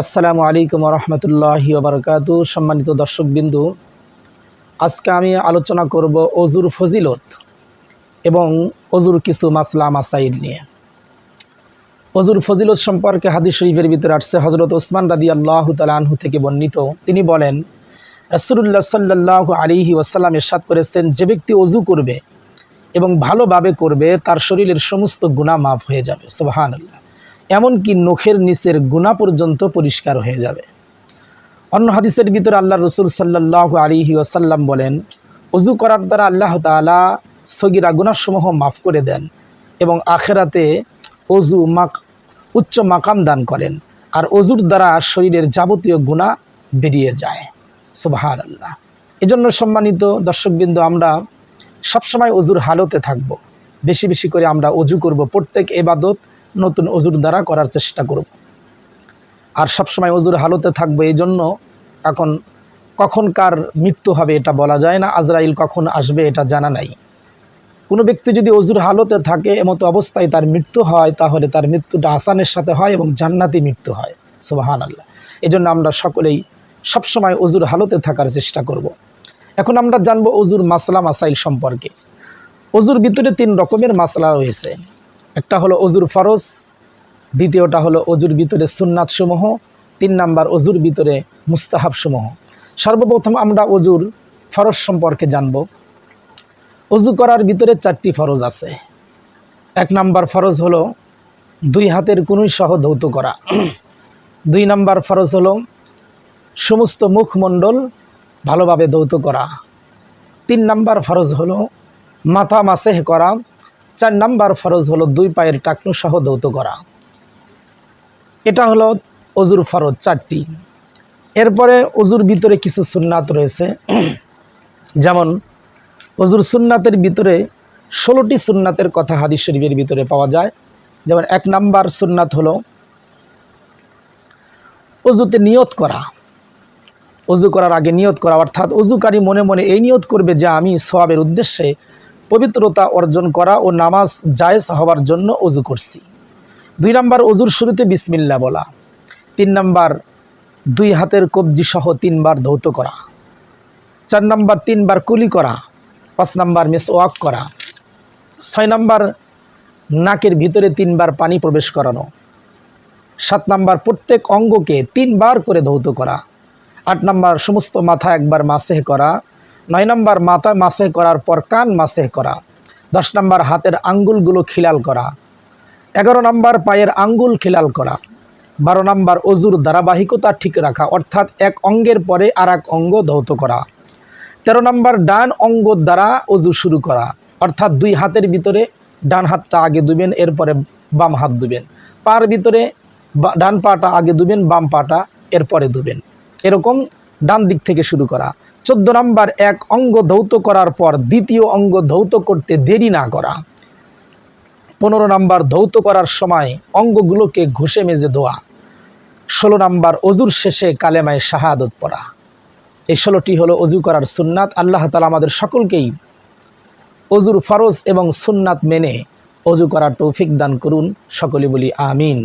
আসসালামু আলাইকুম রহমতুল্লাহি ওবরকাত সম্মানিত দর্শকবিন্দু, আজকে আমি আলোচনা করব অজুর ফজিলত এবং অজুর কিছু মাসলা, মাসাইল নিয়ে। অজুর ফজিলত সম্পর্কে হাদিস শরীফের ভিতরে আসছে হজরত ওসমান রাদি আল্লাহ তালাহু থেকে বর্ণিত। তিনি বলেন রসুল্লাহ সাল্লাহ আলিহি ওয়াসাল্লাম এরশাদ করেছেন, যে ব্যক্তি অজু করবে এবং ভালোভাবে করবে, তার শরীরের সমস্ত গুণা মাফ হয়ে যাবে। সুবাহান আল্লাহ এমনকি নখের নিচের গুণা পর্যন্ত পরিষ্কার হয়ে যাবে। অন্য হাদিসের ভিতরে আল্লাহ রসুল সাল্লাহ আলিহি ওয়াসাল্লাম বলেন, অজু করার দ্বারা আল্লাহ তালা সগিরা গুণাসমূহ মাফ করে দেন এবং আখেরাতে অজু মাক উচ্চ মাকাম দান করেন। আর অজুর দ্বারা শরীরের যাবতীয় গুণা বেরিয়ে যায়। সুবাহান আল্লাহ এজন্য সম্মানিত দর্শকবৃন্দ, আমরা সবসময় অজুর হালতে থাকব। বেশি বেশি করে আমরা অজু করব। প্রত্যেক এবাদত নতুন অজুর দ্বারা করার চেষ্টা করব। আর সবসময় অজুর হালতে থাকব এই জন্য এখন কখন কার মৃত্যু হবে এটা বলা যায় না, আজরাইল কখন আসবে এটা জানা নাই। কোনো ব্যক্তি যদি অজুর হালতে থাকে, এমতো অবস্থায় তার মৃত্যু হয়, তাহলে তার মৃত্যুটা আসানের সাথে হয় এবং জান্নাতি মৃত্যু হয়। সুবাহান আল্লাহ এই জন্য আমরা সকলেই সবসময় অজুর হালতে থাকার চেষ্টা করব। এখন আমরা জানব অজুর মাসলা, মাসাইল সম্পর্কে। অজুর ভিতরে তিন রকমের মাসলা রয়েছে। একটা হলো অজুর ফরজ, দ্বিতীয়টা হলো অজুর ভিতরে সুন্নাত সমূহ, তিন নাম্বার অজুর ভিতরে মুস্তাহাবসমূহ সর্বপ্রথম আমরা অজুর ফরজ সম্পর্কে জানব। অজু করার ভিতরে চারটি ফরজ আছে। এক নাম্বার ফরজ হলো দুই হাতের কুনুই সহ ধৌত করা। দুই নাম্বার ফরজ হলো সমস্ত মুখমণ্ডল ভালোভাবে ধৌত করা। তিন নাম্বার ফরজ হলো মাথা মাসেহ করা। চার নাম্বার ফরজ হলো দুই পায়ের টাকনু সহ দৌত করা। এটা হলো অজুর ফরজ চারটি। এরপরে অজুর ভিতরে কিছু সুন্নাত রয়েছে। যেমন, অজুর সুন্নাতের ভিতরে ষোলোটি সুন্নাতের কথা হাদিস শরীফের ভিতরে পাওয়া যায়। যেমন, এক নাম্বার সুন্নাত হলো অজুতে নিয়ত করা। অজু করার আগে নিয়ত করা। অর্থাৎ অজুকারী মনে মনে এই নিয়ত করবে যে, আমি সবাবের উদ্দেশ্যে পবিত্রতা অর্জন করা ও নামাজ জায়েজ হওয়ার জন্য অজু করছি। দুই নাম্বার অজুর শুরুতে বিসমিল্লা বলা। তিন নাম্বার দুই হাতের কবজি সহ তিনবার ধৌত করা। চার নাম্বার তিনবার কুলি করা। পাঁচ নাম্বার মিস ওয়াক করা। ছয় নাম্বার নাকের ভিতরে তিনবার পানি প্রবেশ করানো। সাত নাম্বার প্রত্যেক অঙ্গকে তিনবার করে ধৌত করা। আট নাম্বার সমস্ত মাথা একবার মাসেহ করা। নয় নম্বর মাথা মাসে করার পর কান মাসে করা। দশ নম্বর হাতের আঙ্গুলগুলো খিলাল করা। এগারো নম্বর পায়ের আঙ্গুল খিলাল করা। বারো নম্বর অজুর ধারাবাহিকতা ঠিক রাখা, অর্থাৎ এক অঙ্গের পরে আর এক অঙ্গ ধৌত করা। তেরো নম্বর ডান অঙ্গ দ্বারা অজু শুরু করা, অর্থাৎ দুই হাতের ভিতরে ডান হাতটা আগে দুবেন, এরপরে বাম হাত দুবেন। পার ভিতরে ডান পাটা আগে দুবেন, বাম পাটা এরপরে দুবেন। এরকম ডান দিক থেকে শুরু করা। চোদ্দ নম্বর, এক অঙ্গ ধৌত করার পর দ্বিতীয় অঙ্গ ধৌত করতে দেরি না করা। পনেরো নম্বর, ধৌত করার সময় অঙ্গগুলোকে ঘষে মেজে ধোয়া। ষোলো নম্বর, অজুর শেষে কালেমায় শাহাদত পড়া। এই ষোলোটি হলো অজু করার সুন্নাত। আল্লাহ তালা আমাদের সকলকেই অজুর ফরজ এবং সুন্নাত মেনে অজু করার তৌফিক দান করুন। সকলে বলি আমিন।